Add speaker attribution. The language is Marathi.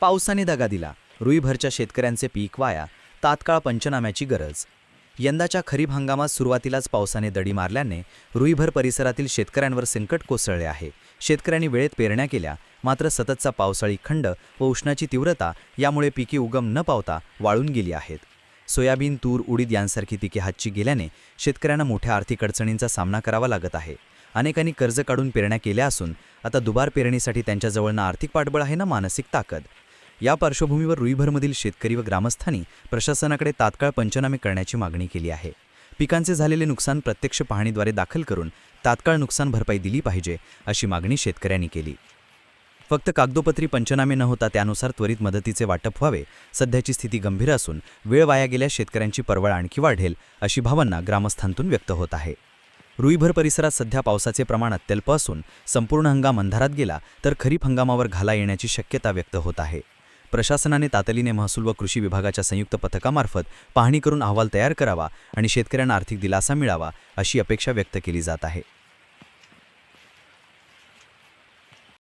Speaker 1: पावसाने दगा दिला. रुईभरच्या शेतकऱ्यांचे पीक वाया तात्काळ पंचनाम्याची गरज. यंदाच्या खरीप हंगामात सुरुवातीलाच पावसाने दडी मारल्याने रुईभर परिसरातील शेतकऱ्यांवर संकट कोसळले आहे. शेतकऱ्यांनी वेळेत पेरण्या केल्या मात्र सततचा पावसाळी खंड व उष्णाची तीव्रता यामुळे पिके उगम न पावता वाळून गेली आहेत. सोयाबीन तूर उडीद यांसारखी पिके हातची गेल्याने शेतकऱ्यांना मोठ्या आर्थिक अडचणींचा सामना करावा लागत आहे. अनेकांनी कर्ज काढून पेरण्या केल्या असून आता दुबार पेरणीसाठी त्यांच्याजवळ ना आर्थिक पाठबळ आहे ना मानसिक ताकद? या पार्श्वभूमीवर रुईभरमधील शेतकरी व ग्रामस्थांनी प्रशासनाकडे तात्काळ पंचनामे करण्याची मागणी केली आहे. पिकांचे झालेले नुकसान प्रत्यक्ष पाहणीद्वारे दाखल करून तात्काळ नुकसान भरपाई दिली पाहिजे अशी मागणी शेतकऱ्यांनी केली. फक्त कागदोपत्री पंचनामे न होता त्यानुसार त्वरित मदतीचे वाटप व्हावे सध्याची स्थिती गंभीर असून वेळ वाया गेल्यास शेतकऱ्यांची परवळ आणखी वाढेल अशी भावना ग्रामस्थांतून व्यक्त होत आहे. रुईभर परिसरात सध्या पावसाचे प्रमाण अत्यल्प असून संपूर्ण हंगाम अंधारात गेला तर खरीप हंगामावर घाला येण्याची शक्यता व्यक्त होत आहे. प्रशासनाने तातडीने महसूल व कृषी विभागाच्या संयुक्त पथकामार्फत पाहणी करून अहवाल तयार करावा आणि शेतकऱ्यांना आर्थिक दिलासा मिळावा अशी अपेक्षा व्यक्त केली जात आहे.